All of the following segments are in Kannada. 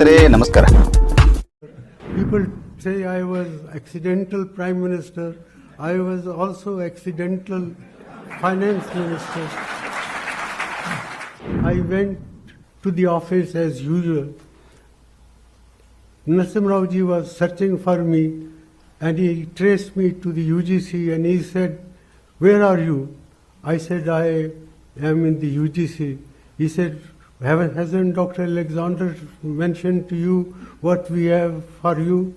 ಸ್ನೇಹಿತರೆ ನಮಸ್ಕಾರ People say I was accidental prime minister. I was also accidental finance minister. I went to the office as usual. Nasim Raoji was searching for me and he traced me to the UGC and he said, Where are you? I said, I am in the UGC. He said, "Haven't- Hasn't Dr. Alexander mentioned to you what we have for you?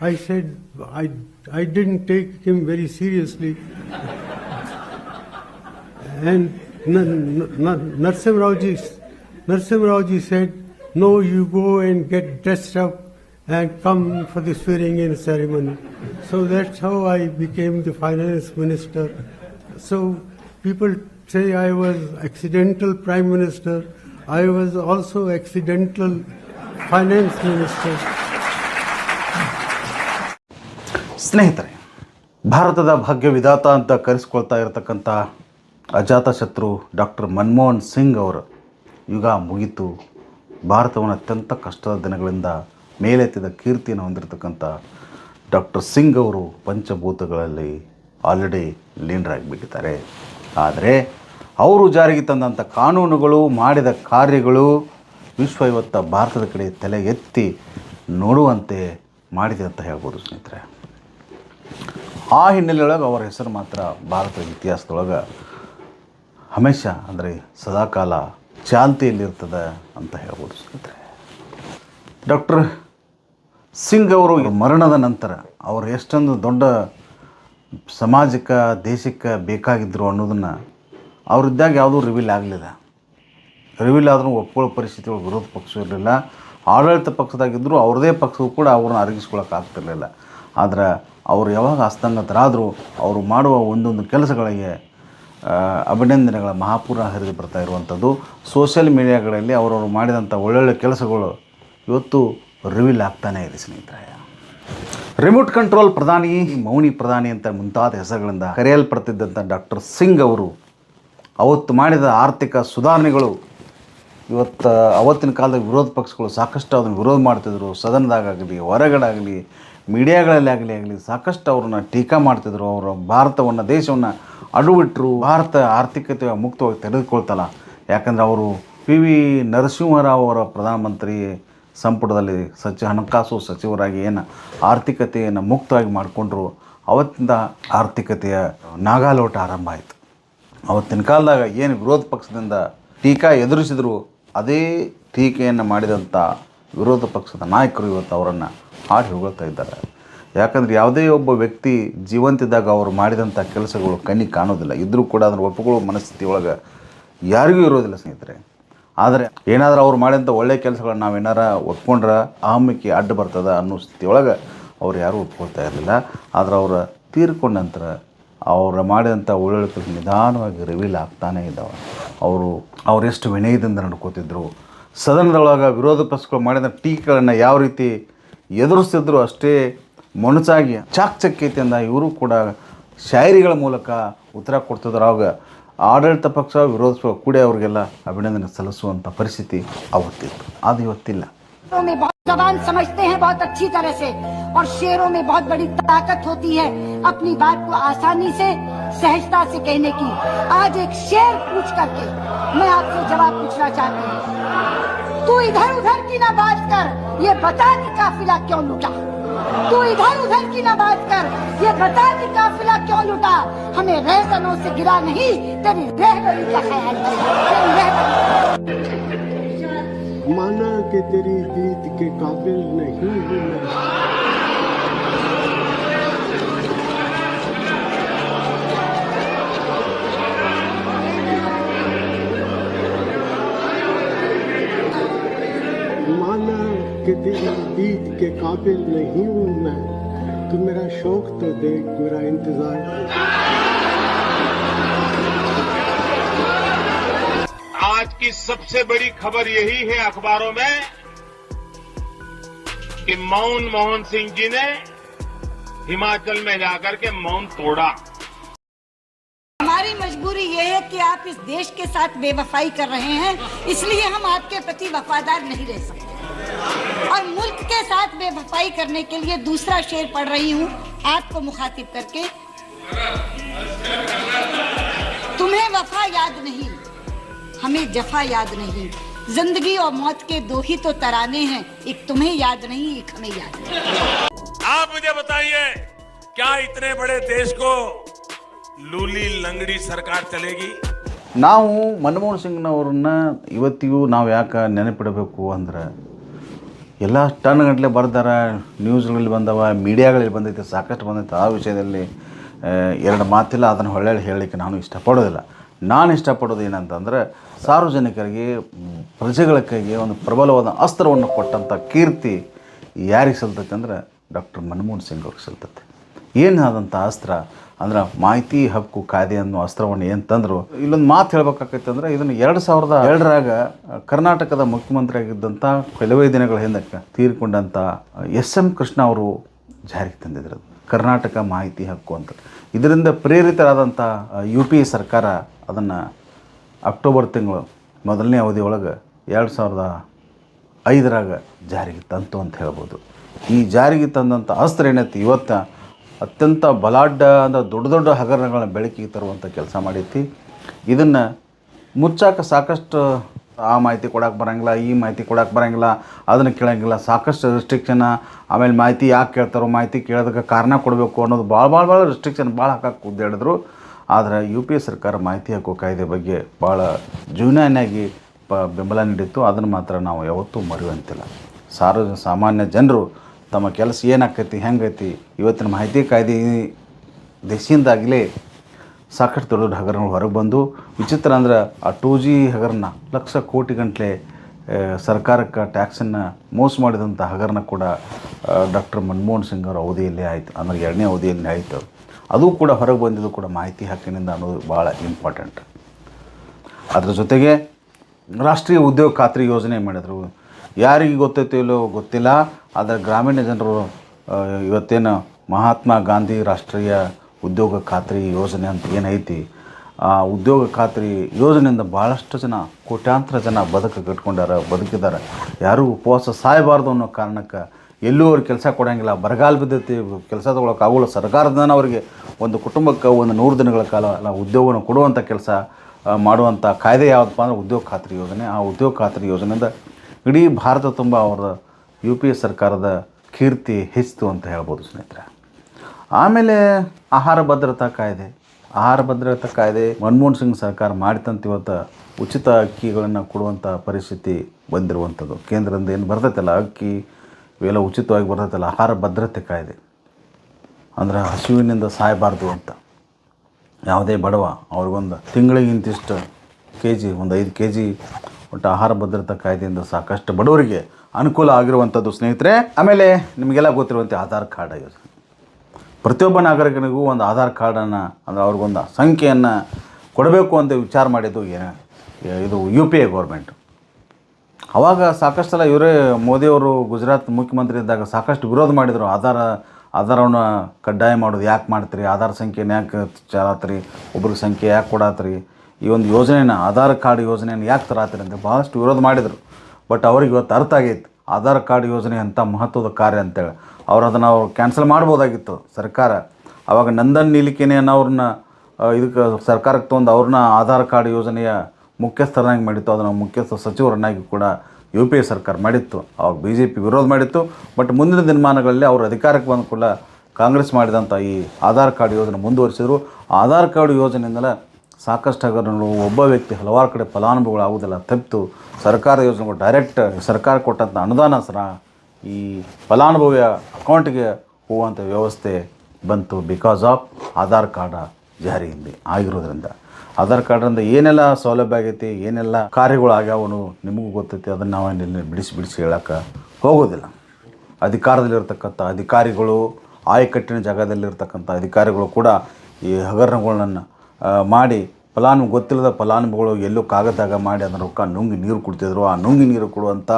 I said, I, I didn't take him very seriously. And Narsim Raoji, Narsim Raoji said, no, you go and get dressed up and come for the swearing in ceremony. So that's how I became the finance minister. So people say I was accidental prime minister. I was also accidental finance minister. ಸ್ನೇಹಿತರೆ, ಭಾರತದ ಭಾಗ್ಯ ವಿಧಾತ ಅಂತ ಕರೆಸ್ಕೊಳ್ತಾ ಇರತಕ್ಕಂಥ ಅಜಾತಶತ್ರು ಡಾಕ್ಟರ್ ಮನಮೋಹನ್ ಸಿಂಗ್ ಅವರ ಯುಗ ಮುಗಿತು ಭಾರತವನ್ನು ಅತ್ಯಂತ ಕಷ್ಟದ ದಿನಗಳಿಂದ ಮೇಲೆತ್ತಿದ ಕೀರ್ತಿಯನ್ನು ಹೊಂದಿರತಕ್ಕಂಥ ಡಾಕ್ಟರ್ ಸಿಂಗ್ ಅವರು ಪಂಚಭೂತಗಳಲ್ಲಿ ಆಲ್ರೆಡಿ ಲೀನರಾಗಿಬಿಟ್ಟಿದ್ದಾರೆ ಆದರೆ ಅವರು ಜಾರಿಗೆ ತಂದಂಥ ಕಾನೂನುಗಳು, ಮಾಡಿದ ಕಾರ್ಯಗಳು ವಿಶ್ವ ಇವತ್ತ ಭಾರತದ ಕಡೆ ತಲೆ ಎತ್ತಿ ನೋಡುವಂತೆ ಮಾಡಿದೆ ಅಂತ ಹೇಳ್ಬೋದು ಸ್ನೇಹಿತರೆ. ಆ ಹಿನ್ನೆಲೆಯೊಳಗೆ ಅವರ ಹೆಸರು ಮಾತ್ರ ಭಾರತದ ಇತಿಹಾಸದೊಳಗೆ ಹಮೇಶ ಅಂದರೆ ಸದಾಕಾಲ ಚಾಲ್ತಿಯಲ್ಲಿರ್ತದೆ ಅಂತ ಹೇಳ್ಬೋದು ಸ್ನೇಹಿತರೆ. ಡಾಕ್ಟರ್ ಸಿಂಗ್ ಅವರು ಮರಣದ ನಂತರ ಅವರು ಎಷ್ಟೊಂದು ದೊಡ್ಡ ಸಮಾಜಕ್ಕೆ, ದೇಶಕ್ಕೆ ಬೇಕಾಗಿದ್ದರು ಅನ್ನೋದನ್ನು ಅವರಿದ್ದಾಗ ಯಾವುದೂ ರಿವೀಲ್ ಆಗಲಿಲ್ಲ. ರಿವೀಲ್ ಆದರೂ ಒಪ್ಕೊಳ್ಳೋ ಪರಿಸ್ಥಿತಿ ಒಳಗೆ ವಿರೋಧ ಪಕ್ಷ ಇರಲಿಲ್ಲ. ಆಡಳಿತ ಪಕ್ಷದಾಗಿದ್ದರೂ ಅವ್ರದೇ ಪಕ್ಷವು ಕೂಡ ಅವ್ರನ್ನ ಅರಗಿಸ್ಕೊಳಕ್ಕೆ ಆಗ್ತಿರಲಿಲ್ಲ. ಆದರೆ ಅವರು ಯಾವಾಗ ಅಸ್ತಂಗತರಾದರೂ ಅವರು ಮಾಡುವ ಒಂದೊಂದು ಕೆಲಸಗಳಿಗೆ ಅಭಿನಂದನೆಗಳ ಮಹಾಪೂರ ಹರಿದು ಬರ್ತಾ ಇರುವಂಥದ್ದು. ಸೋಷಿಯಲ್ ಮೀಡಿಯಾಗಳಲ್ಲಿ ಅವರವರು ಮಾಡಿದಂಥ ಒಳ್ಳೊಳ್ಳೆ ಕೆಲಸಗಳು ಇವತ್ತು ರಿವೀಲ್ ಆಗ್ತಾನೇ ಇದೆ ಸ್ನೇಹಿತರೆ. ರಿಮೋಟ್ ಕಂಟ್ರೋಲ್ ಪ್ರಧಾನಿ, ಮೌನಿ ಪ್ರಧಾನಿ ಅಂತ ಮುಂತಾದ ಹೆಸರುಗಳಿಂದ ಕರೆಯಲ್ಪಡ್ತಿದ್ದಂಥ ಡಾಕ್ಟರ್ ಸಿಂಗ್ ಅವರು ಅವತ್ತು ಮಾಡಿದ ಆರ್ಥಿಕ ಸುಧಾರಣೆಗಳು ಇವತ್ತು, ಅವತ್ತಿನ ಕಾಲದ ವಿರೋಧ ಪಕ್ಷಗಳು ಸಾಕಷ್ಟು ಅದನ್ನು ವಿರೋಧ ಮಾಡ್ತಿದ್ರು. ಸದನದಾಗಲಿ ಹೊರಗಡಾಗಲಿ, ಮೀಡಿಯಾಗಳಲ್ಲಿ ಆಗಲಿ ಆಗಲಿ ಸಾಕಷ್ಟು ಅವ್ರನ್ನ ಟೀಕಾ ಮಾಡ್ತಿದ್ರು. ಅವರು ಭಾರತವನ್ನು, ದೇಶವನ್ನು ಅಡುಬಿಟ್ಟರು ಭಾರತ ಆರ್ಥಿಕತೆ ಮುಕ್ತವಾಗಿ ತೆಗೆದುಕೊಳ್ತಲ್ಲ. ಯಾಕಂದರೆ ಅವರು ಪಿ ವಿ ನರಸಿಂಹರಾವ್ ಅವರ ಪ್ರಧಾನಮಂತ್ರಿ ಸಂಪುಟದಲ್ಲಿ ಸಚಿವ, ಹಣಕಾಸು ಸಚಿವರಾಗಿ ಏನು ಆರ್ಥಿಕತೆಯನ್ನು ಮುಕ್ತವಾಗಿ ಮಾಡಿಕೊಂಡ್ರು. ಅವತ್ತಿಂದ ಆರ್ಥಿಕತೆಯ ನಾಗಾಲೋಟ ಆರಂಭ ಆಯಿತು. ಅವತ್ತಿನ ಕಾಲದಾಗ ಏನು ವಿರೋಧ ಪಕ್ಷದಿಂದ ಟೀಕಾ ಎದುರಿಸಿದ್ರು, ಅದೇ ಟೀಕೆಯನ್ನು ಮಾಡಿದಂಥ ವಿರೋಧ ಪಕ್ಷದ ನಾಯಕರು ಇವತ್ತು ಅವರನ್ನು ಹಾಡಿ ಹೋಗ್ತಾ ಇದ್ದಾರೆ. ಯಾಕಂದರೆ ಯಾವುದೇ ಒಬ್ಬ ವ್ಯಕ್ತಿ ಜೀವಂತಿದ್ದಾಗ ಅವರು ಮಾಡಿದಂಥ ಕೆಲಸಗಳು ಕಣ್ಣಿಗೆ ಕಾಣೋದಿಲ್ಲ. ಇದ್ದರೂ ಕೂಡ ಅದನ್ನು ಒಪ್ಪಿಕೊಳ್ಳೋ ಮನಸ್ಥಿತಿ ಒಳಗೆ ಯಾರಿಗೂ ಇರೋದಿಲ್ಲ ಸ್ನೇಹಿತರೆ. ಆದರೆ ಏನಾದರೂ ಅವ್ರು ಮಾಡಿದಂಥ ಒಳ್ಳೆಯ ಕೆಲಸಗಳನ್ನು ನಾವು ಏನಾರ ಒಪ್ಕೊಂಡ್ರೆ ಅಡ್ಡ ಬರ್ತದ ಅನ್ನೋ ಸ್ಥಿತಿ ಒಳಗೆ ಅವ್ರು ಯಾರೂ ಒಪ್ಕೊಳ್ತಾ ಇರಲಿಲ್ಲ. ಆದರೆ ಅವರ ತೀರ್ಕೊಂಡ ನಂತರ ಅವರ ಮಾಡಿದಂಥ ಒಳ್ಳೊಳ್ಳೆ ನಿಧಾನವಾಗಿ ರಿವೀಲ್ ಆಗ್ತಾನೇ ಇದ್ದಾವೆ. ಅವರು ಅವರೆಷ್ಟು ವಿನಯದಿಂದ ನಡ್ಕೋತಿದ್ರು. ಸದನದೊಳಗೆ ವಿರೋಧ ಪಕ್ಷಗಳು ಮಾಡಿದ ಟೀಕೆಗಳನ್ನು ಯಾವ ರೀತಿ ಎದುರಿಸ್ತಿದ್ರು ಅಷ್ಟೇ ಮೊನಚಾಗಿ ಚಾಕ್ಚಕ್ಯತೆಯಿಂದ ಇವರು ಕೂಡ ಶಾಯರಿಗಳ ಮೂಲಕ ಉತ್ತರ ಕೊಡ್ತಿದ್ರು. ಆವಾಗ ಆಡಳಿತ ಪಕ್ಷ, ವಿರೋಧ ಪಕ್ಷ ಕೂಡ ಅವರಿಗೆಲ್ಲ ಅಭಿನಂದನೆ ಸಲ್ಲಿಸುವಂಥ ಪರಿಸ್ಥಿತಿ ಅವತ್ತಿತ್ತು. ಅದು ಇವತ್ತಿಲ್ಲ. शेरों में बहुत जबान समझते हैं बहुत अच्छी तरह से, और शेरों में बहुत बड़ी ताकत होती है अपनी बात को आसानी से, सहजता से कहने की। आज एक शेर पूछ करके मैं आपसे जवाब पूछना चाहती हूँ। तू इधर उधर की ना बात कर, ये बता कि काफिला क्यों लुटा? तू इधर उधर की ना बात कर, ये बता कि काफिला क्यों लुटा? हमें रहसनों से गिरा नहीं, तेरी रहबरी का ख्याल तेरी रहबरी माना कि तेरी दीद के काबिल नहीं हूँ मैं। माना कि तेरी दीद के काबिल नहीं हूँ मैं। तू मेरा शौक तो देख, मेरा इंतज़ार। की सबसे बड़ी खबर यही है अखबारों में कि मौन मोहन सिंह जी ने हिमाचल में जाकर के मौन तोड़ा। हमारी मजबूरी ये है कि आप इस देश के साथ बेवफाई कर रहे हैं, इसलिए हम आपके प्रति वफादार नहीं रह सकते। और मुल्क के साथ बेवफाई करने के लिए दूसरा शेर पढ़ रही हूँ, आपको मुखातिब करके। तुम्हें वफा याद नहीं हमें जफा याद नहीं जिंदगी और मौत के दो ही तो तराने हैं एक तुम्हें याद नहीं एक हमें याद नहीं आप मुझे बताइए क्या इतने बड़े देश को लूली लंगड़ी सरकार चलेगी ನಾವು ಮನಮೋಹನ್ ಸಿಂಗ್ನವ್ರನ್ನ ಇವತ್ತಿಗೂ ನಾವು ಯಾಕೆ ನೆನಪಿಡಬೇಕು ಅಂದ್ರೆ ಎಲ್ಲ ಟನ್ ಗಟ್ಟಲೆ ಬರ್ದಾರ ನ್ಯೂಸ್ಗಳಲ್ಲಿ ಬಂದವ ಮೀಡಿಯಾಗಳಲ್ಲಿ ಬಂದೈತೆ ಸಾಕಷ್ಟು ಬಂದೈತೆ ಆ ವಿಷಯದಲ್ಲಿ ಆ, ಎರಡು ಮಾತಿಲ್ಲ ಅದನ್ನು ಹೊಳ್ಳೆ ಹೇಳಲಿಕ್ಕೆ ನಾನು ಇಷ್ಟಪಡೋದಿಲ್ಲ ನಾನು ಇಷ್ಟಪಡೋದು ಏನಂತಂದ್ರೆ ಸಾರ್ವಜನಿಕರಿಗೆ, ಪ್ರಜೆಗಳ ಕೈಗೆ ಒಂದು ಪ್ರಬಲವಾದ ಅಸ್ತ್ರವನ್ನು ಕೊಟ್ಟಂಥ ಕೀರ್ತಿ ಯಾರಿಗೆ ಸಲ್ತೈತೆ ಅಂದರೆ ಡಾಕ್ಟರ್ ಮನಮೋಹನ್ ಸಿಂಗ್ ಅವ್ರಿಗೆ ಸಲ್ತೈತೆ. ಏನಾದಂಥ ಅಸ್ತ್ರ? ಅಂದ್ರೆ ಮಾಹಿತಿ ಹಕ್ಕು ಕಾಯ್ದೆ ಅನ್ನೋ ಅಸ್ತ್ರವನ್ನು ಏನು ತಂದರು? ಇಲ್ಲೊಂದು ಮಾತು ಹೇಳ್ಬೇಕಾಕೈತೆ ಅಂದರೆ ಇದನ್ನು ಎರಡು ಸಾವಿರದ ಎರಡರಾಗ ಕರ್ನಾಟಕದ ಮುಖ್ಯಮಂತ್ರಿಯಾಗಿದ್ದಂಥ ಕೆಲವೇ ದಿನಗಳ ಹಿಂದಕ್ಕೆ ತೀರಿಕೊಂಡಂಥ ಎಸ್ ಎಂ ಕೃಷ್ಣ ಅವರು ಜಾರಿಗೆ ತಂದಿದ್ರು. ಕರ್ನಾಟಕ ಮಾಹಿತಿ ಹಕ್ಕು ಅಂತ. ಇದರಿಂದ ಪ್ರೇರಿತರಾದಂಥ ಯು ಪಿ ಸರ್ಕಾರ ಅದನ್ನು ಅಕ್ಟೋಬರ್ ತಿಂಗಳು ಮೊದಲನೇ ಅವಧಿ ಒಳಗೆ ಎರಡು ಸಾವಿರದ ಐದರಾಗ ಜಾರಿಗೆ ತಂತು ಅಂತ ಹೇಳ್ಬೋದು. ಈ ಜಾರಿಗೆ ತಂದಂಥ ಅಸ್ತ್ರ ಏನೈತಿ ಇವತ್ತು ಅತ್ಯಂತ ಬಲಾಢ್ಯ ಅಂದರೆ ದೊಡ್ಡ ದೊಡ್ಡ ಹಗರಣಗಳನ್ನ ಬೆಳಕಿಗೆ ತರುವಂಥ ಕೆಲಸ ಮಾಡೈತಿ ಇದನ್ನು ಮುಚ್ಚಾಕ ಸಾಕಷ್ಟು ಆ ಮಾಹಿತಿ ಕೊಡೋಕೆ ಬರಂಗಿಲ್ಲ, ಈ ಮಾಹಿತಿ ಕೊಡೋಕೆ ಬರಂಗಿಲ್ಲ, ಅದನ್ನು ಕೇಳೋಂಗಿಲ್ಲ. ಸಾಕಷ್ಟು ರೆಸ್ಟ್ರಿಕ್ಷನ್ ಆಮೇಲೆ ಮಾಹಿತಿ ಯಾಕೆ ಕೇಳ್ತಾರೋ ಮಾಹಿತಿ ಕೇಳೋದಕ್ಕೆ ಕಾರಣ ಕೊಡಬೇಕು ಅನ್ನೋದು ಭಾಳ ಭಾಳ ಭಾಳ ರೆಸ್ಟ್ರಿಕ್ಷನ್ ಭಾಳ ಹಾಕಕ್ಕೆ ಉದ್ದೇಳಿದ್ರು. ಆದರೆ ಯು ಪಿ ಎ ಸರ್ಕಾರ ಮಾಹಿತಿ ಹಕ್ಕು ಕಾಯ್ದೆ ಬಗ್ಗೆ ಭಾಳ ಜೂನ್ಯಾನಾಗಿ ಪ ಬೆಂಬಲ ನೀಡಿತ್ತು. ಅದನ್ನು ಮಾತ್ರ ನಾವು ಯಾವತ್ತೂ ಮರೆಯುವಂತಿಲ್ಲ. ಸಾರ್ವಜನಿಕ ಸಾಮಾನ್ಯ ಜನರು ತಮ್ಮ ಕೆಲಸ ಏನಾಕೈತಿ ಹೆಂಗೈತಿ, ಇವತ್ತಿನ ಮಾಹಿತಿ ಕಾಯ್ದೆ ದೇಶದಿಂದಾಗಲೇ ಸಾಕಷ್ಟು ದೊಡ್ಡ ಹಗರಣಗಳು ಹೊರಗೆ ಬಂದು, ವಿಚಿತ್ರ ಅಂದ್ರೆ ಆ ಟೂ ಜಿ ಹಗರಣ, ಲಕ್ಷ ಕೋಟಿ ಗಂಟಲೆ ಸರ್ಕಾರಕ್ಕೆ ಟ್ಯಾಕ್ಸನ್ನು ಮೋಸ ಮಾಡಿದಂಥ ಹಗರಣ ಕೂಡ ಡಾಕ್ಟರ್ ಮನಮೋಹನ್ ಸಿಂಗ್ ಅವರ ಅವಧಿಯಲ್ಲೇ ಆಯಿತು. ಅಂದರೆ ಎರಡನೇ ಅವಧಿಯಲ್ಲಿ ಆಯಿತು. ಅದು ಕೂಡ ಹೊರಗೆ ಬಂದಿದ್ದು ಕೂಡ ಮಾಹಿತಿ ಹಕ್ಕಿನಿಂದ ಅನ್ನೋದು ಭಾಳ ಇಂಪಾರ್ಟೆಂಟ್ ಅದರ ಜೊತೆಗೆ ರಾಷ್ಟ್ರೀಯ ಉದ್ಯೋಗ ಖಾತ್ರಿ ಯೋಜನೆ ಮಾಡಿದರು. ಯಾರಿಗೆ ಗೊತ್ತೈತೋ ಇಲ್ಲೋ ಗೊತ್ತಿಲ್ಲ, ಆದರೆ ಗ್ರಾಮೀಣ ಜನರು ಇವತ್ತೇನು ಮಹಾತ್ಮ ಗಾಂಧಿ ರಾಷ್ಟ್ರೀಯ ಉದ್ಯೋಗ ಖಾತ್ರಿ ಯೋಜನೆ ಅಂತ ಏನೈತಿ, ಆ ಉದ್ಯೋಗ ಖಾತ್ರಿ ಯೋಜನೆಯಿಂದ ಭಾಳಷ್ಟು ಜನ, ಕೋಟ್ಯಾಂತರ ಜನ ಬದುಕು ಕಟ್ಕೊಂಡಾರ ಬದುಕಿದ್ದಾರೆ ಯಾರೂ ಉಪವಾಸ ಸಾಯಬಾರ್ದು ಅನ್ನೋ ಕಾರಣಕ್ಕೆ ಎಲ್ಲೂ ಅವ್ರಿಗೆ ಕೆಲಸ ಕೊಡೋಂಗಿಲ್ಲ. ಬರಗಾಲ ಬಿದ್ದೈತಿ, ಕೆಲಸ ತೊಗೊಳಕ್ಕೆ ಆಗೋಲ್ಲ. ಸರ್ಕಾರದಿಂದ ಅವರಿಗೆ ಒಂದು ಕುಟುಂಬಕ್ಕೆ ಒಂದು ನೂರು ದಿನಗಳ ಕಾಲ ಉದ್ಯೋಗವನ್ನು ಕೊಡುವಂಥ ಕೆಲಸ ಮಾಡುವಂಥ ಕಾಯ್ದೆ ಯಾವುದಪ್ಪ ಅಂದ್ರೆ ಉದ್ಯೋಗ ಖಾತ್ರಿ ಯೋಜನೆ. ಆ ಉದ್ಯೋಗ ಖಾತ್ರಿ ಯೋಜನೆಯಿಂದ ಇಡೀ ಭಾರತ ತುಂಬ ಅವರ ಯು ಪಿ ಎ ಸರ್ಕಾರದ ಕೀರ್ತಿ ಹೆಚ್ಚಿತು ಅಂತ ಹೇಳ್ಬೋದು ಸ್ನೇಹಿತರೆ. ಆಮೇಲೆ ಆಹಾರ ಭದ್ರತಾ ಕಾಯ್ದೆ. ಆಹಾರ ಭದ್ರತಾ ಕಾಯ್ದೆ ಮನಮೋಹನ್ ಸಿಂಗ್ ಸರ್ಕಾರ ಮಾಡಿತಂತ ಇವತ್ತು ಉಚಿತ ಅಕ್ಕಿಗಳನ್ನು ಕೊಡುವಂಥ ಪರಿಸ್ಥಿತಿ ಬಂದಿರುವಂಥದ್ದು ಕೇಂದ್ರದಿಂದ ಏನು ಬರ್ತೈತಲ್ಲ ಅಕ್ಕಿ ಇವೆಲ್ಲ ಉಚಿತವಾಗಿ ಬರ್ತೈತಲ್ಲ, ಆಹಾರ ಭದ್ರತೆ ಕಾಯ್ದೆ. ಅಂದ್ರೆ ಹಸಿವಿನಿಂದ ಸಾಯಬಾರ್ದು ಅಂತ. ಯಾವುದೇ ಬಡವ ಅವ್ರಿಗೊಂದು ತಿಂಗಳಿಗೆ ಇಂತಿಷ್ಟು ಕೆ ಜಿ ಒಂದು ಐದು ಕೆ ಜಿ ಒಟ್ಟು ಆಹಾರ ಭದ್ರತಾ ಕಾಯ್ದೆಯಿಂದ ಸಾಕಷ್ಟು ಬಡವರಿಗೆ ಅನುಕೂಲ ಆಗಿರುವಂಥದ್ದು ಸ್ನೇಹಿತರೆ. ಆಮೇಲೆ ನಿಮಗೆಲ್ಲ ಗೊತ್ತಿರುವಂತೆ ಆಧಾರ್ ಕಾರ್ಡ್ ಯೋಜನೆ. ಪ್ರತಿಯೊಬ್ಬ ನಾಗರಿಕನಿಗೂ ಒಂದು ಆಧಾರ್ ಕಾರ್ಡನ್ನು, ಅಂದರೆ ಅವ್ರಿಗೊಂದು ಸಂಖ್ಯೆಯನ್ನು ಕೊಡಬೇಕು ಅಂತ ವಿಚಾರ ಮಾಡಿದ್ದು ಇದು ಯು ಪಿ ಎ ಗೌರ್ಮೆಂಟು. ಅವಾಗ ಸಾಕಷ್ಟು ಸಲ ಇವರೇ ಮೋದಿಯವರು ಗುಜರಾತ್ ಮುಖ್ಯಮಂತ್ರಿ ಇದ್ದಾಗ ಸಾಕಷ್ಟು ವಿರೋಧ ಮಾಡಿದರು. ಆಧಾರ, ಆಧಾರವನ್ನು ಕಡ್ಡಾಯ ಮಾಡೋದು ಯಾಕೆ ಮಾಡ್ತೀರಿ? ಆಧಾರ್ ಸಂಖ್ಯೆನ ಯಾಕೆ ಚಾಲತ್ರಿ? ಒಬ್ರಿಗೆ ಸಂಖ್ಯೆ ಯಾಕೆ ಕೊಡಾತ್ರಿ? ಈ ಒಂದು ಯೋಜನೆನ, ಆಧಾರ್ ಕಾರ್ಡ್ ಯೋಜನೆಯನ್ನು ಯಾಕೆ ತರಾತ್ರಿ ಅಂತ ಭಾಳಷ್ಟು ವಿರೋಧ ಮಾಡಿದರು. ಬಟ್ ಅವ್ರಿಗೆ ಇವತ್ತು ಅರ್ಥ ಆಗೈತೆ. ಆಧಾರ್ ಕಾರ್ಡ್ ಯೋಜನೆ ಅಂತ ಮಹತ್ವದ ಕಾರ್ಯ ಅಂತೇಳಿ. ಅವ್ರು ಅದನ್ನು ಅವ್ರು ಕ್ಯಾನ್ಸಲ್ ಮಾಡ್ಬೋದಾಗಿತ್ತು ಸರ್ಕಾರ. ಅವಾಗ ನಂದನ್ ನೀಲಿಕೆನೆ ಅವ್ರನ್ನ ಇದಕ್ಕೆ ಸರ್ಕಾರಕ್ಕೆ ತೊಗೊಂಡು ಅವ್ರನ್ನ ಆಧಾರ್ ಕಾರ್ಡ್ ಯೋಜನೆಯ ಮುಖ್ಯಸ್ಥರನ್ನಾಗಿ ಮಾಡಿತ್ತು, ಅದನ್ನು ಮುಖ್ಯಸ್ಥ ಸಚಿವರನ್ನಾಗಿ ಕೂಡ ಯು ಪಿ ಎ ಸರ್ಕಾರ ಮಾಡಿತ್ತು. ಅವಾಗ ಬಿ ಜೆ ಪಿ ವಿರೋಧ ಮಾಡಿತ್ತು. ಬಟ್ ಮುಂದಿನ ದಿನಮಾನಗಳಲ್ಲಿ ಅವರು ಅಧಿಕಾರಕ್ಕೆ ಬಂದ ಕೂಡ ಕಾಂಗ್ರೆಸ್ ಮಾಡಿದಂಥ ಈ ಆಧಾರ್ ಕಾರ್ಡ್ ಯೋಜನೆ ಮುಂದುವರಿಸಿದ್ರು. ಆಧಾರ್ ಕಾರ್ಡ್ ಯೋಜನೆಯಿಂದಲೇ ಸಾಕಷ್ಟು ಹಗರಣಗಳು ಒಬ್ಬ ವ್ಯಕ್ತಿ ಹಲವಾರು ಕಡೆ ಫಲಾನುಭವಿಗಳು ಆಗುವುದಿಲ್ಲ ತಪ್ಪಿತು. ಸರ್ಕಾರ ಯೋಜನೆಗಳು ಡೈರೆಕ್ಟ್ ಸರ್ಕಾರ ಕೊಟ್ಟಂಥ ಅನುದಾನ ಸರ ಈ ಫಲಾನುಭವಿಯ ಅಕೌಂಟಿಗೆ ಹೋಗುವಂಥ ವ್ಯವಸ್ಥೆ ಬಂತು. ಬಿಕಾಸ್ ಆಫ್ ಆಧಾರ್ ಕಾರ್ಡ ಜಾರಿಯಿಂದ ಆಗಿರೋದ್ರಿಂದ. ಆಧಾರ್ ಕಾರ್ಡ್ರಿಂದ ಏನೆಲ್ಲ ಸೌಲಭ್ಯ ಆಗೈತಿ, ಏನೆಲ್ಲ ಕಾರ್ಯಗಳು ಆಗ್ಯಾವನು ನಿಮಗೂ ಗೊತ್ತೈತಿ, ಅದನ್ನು ನಾವು ಇಲ್ಲಿ ಬಿಡಿಸಿ ಬಿಡಿಸಿ ಹೇಳೋಕೆ ಹೋಗೋದಿಲ್ಲ. ಅಧಿಕಾರದಲ್ಲಿರ್ತಕ್ಕಂಥ ಅಧಿಕಾರಿಗಳು, ಆಯಕಟ್ಟಿನ ಜಾಗದಲ್ಲಿರ್ತಕ್ಕಂಥ ಅಧಿಕಾರಿಗಳು ಕೂಡ ಈ ಹಗರಣಗಳನ್ನ ಮಾಡಿ ಫಲಾನು ಗೊತ್ತಿಲ್ಲದ ಫಲಾನುಭವಿಗಳು ಎಲ್ಲೋ ಕಾಗದಾಗ ಮಾಡಿ ಅದನ್ನು ರೊಕ್ಕ ನುಂಗಿ ನೀರು ಕುಡ್ತಿದ್ರು. ಆ ನುಂಗಿ ನೀರು ಕೊಡುವಂಥ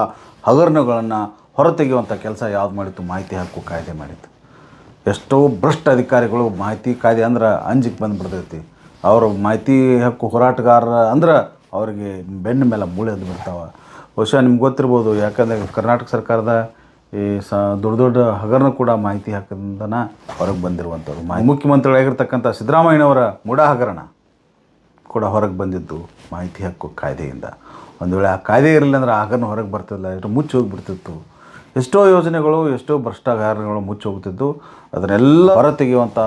ಹಗರಣಗಳನ್ನು ಹೊರತೆಗೆಯುವಂಥ ಕೆಲಸ ಯಾವ್ದು ಮಾಡಿತ್ತು ಮಾಹಿತಿ ಹಕ್ಕು ಕಾಯ್ದೆ ಮಾಡಿತ್ತು. ಎಷ್ಟೋ ಭ್ರಷ್ಟ ಅಧಿಕಾರಿಗಳು ಮಾಹಿತಿ ಕಾಯ್ದೆ ಅಂದ್ರೆ ಅಂಜಿಗೆ ಬಂದುಬಿಡ್ತೈತಿ. ಅವರು ಮಾಹಿತಿ ಹಕ್ಕು ಹೋರಾಟಗಾರರ ಅಂದ್ರೆ ಅವರಿಗೆ ಬೆನ್ನ ಮೇಲೆ ಮೂಳೆ ಎದ್ದು ಬಿಡ್ತಾವೆ. ಬಹುಶಃ ನಿಮ್ಗೆ ಗೊತ್ತಿರ್ಬೋದು, ಯಾಕಂದರೆ ಕರ್ನಾಟಕ ಸರ್ಕಾರದ ಈ ಸ ದೊಡ್ಡ ದೊಡ್ಡ ಹಗರಣ ಕೂಡ ಮಾಹಿತಿ ಹಾಕಿಂದನ ಹೊರಗೆ ಬಂದಿರುವಂಥವ್ರು. ಮಾಹಿತಿ ಮುಖ್ಯಮಂತ್ರಿಗಳಾಗಿರ್ತಕ್ಕಂಥ ಸಿದ್ದರಾಮಯ್ಯನವರ ಮೂಢ ಹಗರಣ ಕೂಡ ಹೊರಗೆ ಬಂದಿದ್ದು ಮಾಹಿತಿ ಹಕ್ಕು ಕಾಯ್ದೆಯಿಂದ. ಒಂದು ವೇಳೆ ಆ ಕಾಯ್ದೆ ಇರಲಿಲ್ಲ ಅಂದ್ರೆ ಹಗರಣ ಹೊರಗೆ ಬರ್ತಿಲ್ಲ ಇದು ಮುಚ್ಚಿ ಹೋಗಿಬಿಡ್ತಿತ್ತು. ಎಷ್ಟೋ ಯೋಜನೆಗಳು, ಎಷ್ಟೋ ಭ್ರಷ್ಟಾಚಾರಗಳು ಮುಚ್ಚಿ ಹೋಗ್ತಿದ್ದು. ಅದನ್ನೆಲ್ಲ ಹೊರತೆಗೆಯುವಂಥ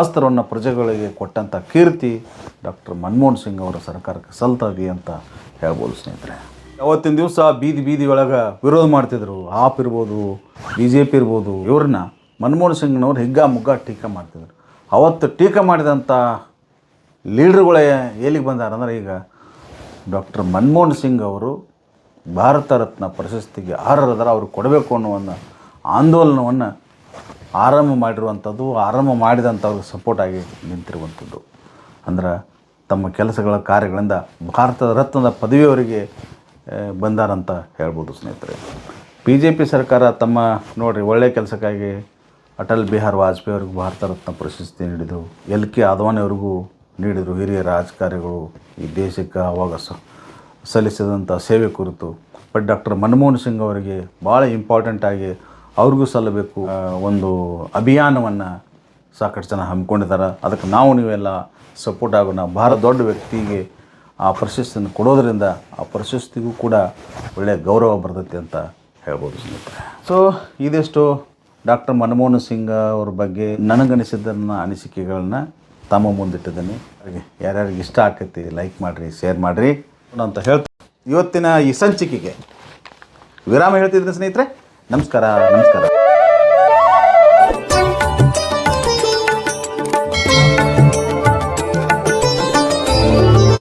ಅಸ್ತ್ರವನ್ನು ಪ್ರಜೆಗಳಿಗೆ ಕೊಟ್ಟಂಥ ಕೀರ್ತಿ ಡಾಕ್ಟರ್ ಮನಮೋಹನ್ ಸಿಂಗ್ ಅವರ ಸರ್ಕಾರಕ್ಕೆ ಸಲ್ತದೆ ಅಂತ ಹೇಳ್ಬೋದು ಸ್ನೇಹಿತರೆ. ಅವತ್ತಿನ ದಿವಸ ಬೀದಿ ಬೀದಿ ಒಳಗೆ ವಿರೋಧ ಮಾಡ್ತಿದ್ರು. ಆಪ್ ಇರ್ಬೋದು ಬಿ ಜೆ ಪಿ ಇರ್ಬೋದು, ಇವ್ರನ್ನ ಮನಮೋಹನ್ ಸಿಂಗ್ನವ್ರು ಹಿಗ್ಗಾ ಮುಗ್ಗ ಟೀಕೆ ಮಾಡ್ತಿದ್ರು. ಅವತ್ತು ಟೀಕೆ ಮಾಡಿದಂಥ ಲೀಡ್ರುಗಳೇ ಎಲ್ಲಿಗೆ ಬಂದಾರ ಅಂದ್ರೆ ಈಗ ಡಾಕ್ಟರ್ ಮನಮೋಹನ್ ಸಿಂಗ್ ಅವರು ಭಾರತ ರತ್ನ ಪ್ರಶಸ್ತಿಗೆ ಅರ್ಹರದಾರ ಅವ್ರಿಗೆ ಕೊಡಬೇಕು ಅನ್ನೋ ಒಂದು ಆಂದೋಲನವನ್ನು ಆರಂಭ ಮಾಡಿರುವಂಥದ್ದು, ಆರಂಭ ಮಾಡಿದಂಥವ್ರಿಗೆ ಸಪೋರ್ಟ್ ಆಗಿ ನಿಂತಿರುವಂಥದ್ದು. ಅಂದ್ರೆ ತಮ್ಮ ಕೆಲಸಗಳ ಕಾರ್ಯಗಳಿಂದ ಭಾರತದ ರತ್ನದ ಪದವಿಯವರಿಗೆ ಬಂದಾರಂತ ಹೇಳ್ಬೋದು ಸ್ನೇಹಿತರೆ. ಬಿ ಜೆ ಪಿ ಸರ್ಕಾರ ತಮ್ಮ, ನೋಡಿರಿ ಒಳ್ಳೆಯ ಕೆಲಸಕ್ಕಾಗಿ ಅಟಲ್ ಬಿಹಾರ್ ವಾಜಪೇಯಿ ಅವ್ರಿಗೂ ಭಾರತ ರತ್ನ ಪ್ರಶಸ್ತಿ ನೀಡಿದರು. ಎಲ್ ಕೆ ಆದ್ವಾನಿ ಅವ್ರಿಗೂ ನೀಡಿದರು ಹಿರಿಯ ರಾಜಕಾರಿಗಳು ಈ ದೇಶಕ್ಕೆ ಆವಾಗ ಸಲ್ಲಿಸಿದಂಥ ಸೇವೆ ಕುರಿತು. ಬಟ್ ಡಾಕ್ಟರ್ ಮನಮೋಹನ್ ಸಿಂಗ್ ಅವರಿಗೆ ಭಾಳ ಇಂಪಾರ್ಟೆಂಟ್ ಆಗಿ ಅವ್ರಿಗೂ ಸಲ್ಲಬೇಕು. ಒಂದು ಅಭಿಯಾನವನ್ನು ಸಾಕಷ್ಟು ಜನ ಹಮ್ಮಿಕೊಂಡಿದ್ದಾರೆ. ಅದಕ್ಕೆ ನಾವು ನೀವೆಲ್ಲ ಸಪೋರ್ಟ್ ಆಗೋಣ. ಭಾಳ ದೊಡ್ಡ ವ್ಯಕ್ತಿಗೆ ಆ ಪ್ರಶಸ್ತಿಯನ್ನು ಕೊಡೋದರಿಂದ ಆ ಪ್ರಶಸ್ತಿಗೂ ಕೂಡ ಒಳ್ಳೆಯ ಗೌರವ ಬರ್ತೈತಿ ಅಂತ ಹೇಳ್ಬೋದು ಸ್ನೇಹಿತರೆ. ಸೊ ಇದೆಷ್ಟು ಡಾಕ್ಟರ್ ಮನಮೋಹನ್ ಸಿಂಗ್ ಅವ್ರ ಬಗ್ಗೆ ನನಗನಿಸಿದ್ದನ್ನ, ಅನಿಸಿಕೆಗಳನ್ನ ತಮ್ಮ ಮುಂದಿಟ್ಟಿದ್ದೀನಿ. ಹಾಗೆ ಯಾರ್ಯಾರಿಗೆ ಇಷ್ಟ ಆಕೈತಿ ಲೈಕ್ ಮಾಡಿರಿ ಶೇರ್ ಮಾಡಿರಿ. ಅಂತ ಹೇಳ್ತೀನಿ ಇವತ್ತಿನ ಈ ಸಂಚಿಕೆಗೆ ವಿರಾಮ ಹೇಳ್ತಿದ್ದೀನಿ ಸ್ನೇಹಿತರೆ. ನಮಸ್ಕಾರ ನಮಸ್ಕಾರ.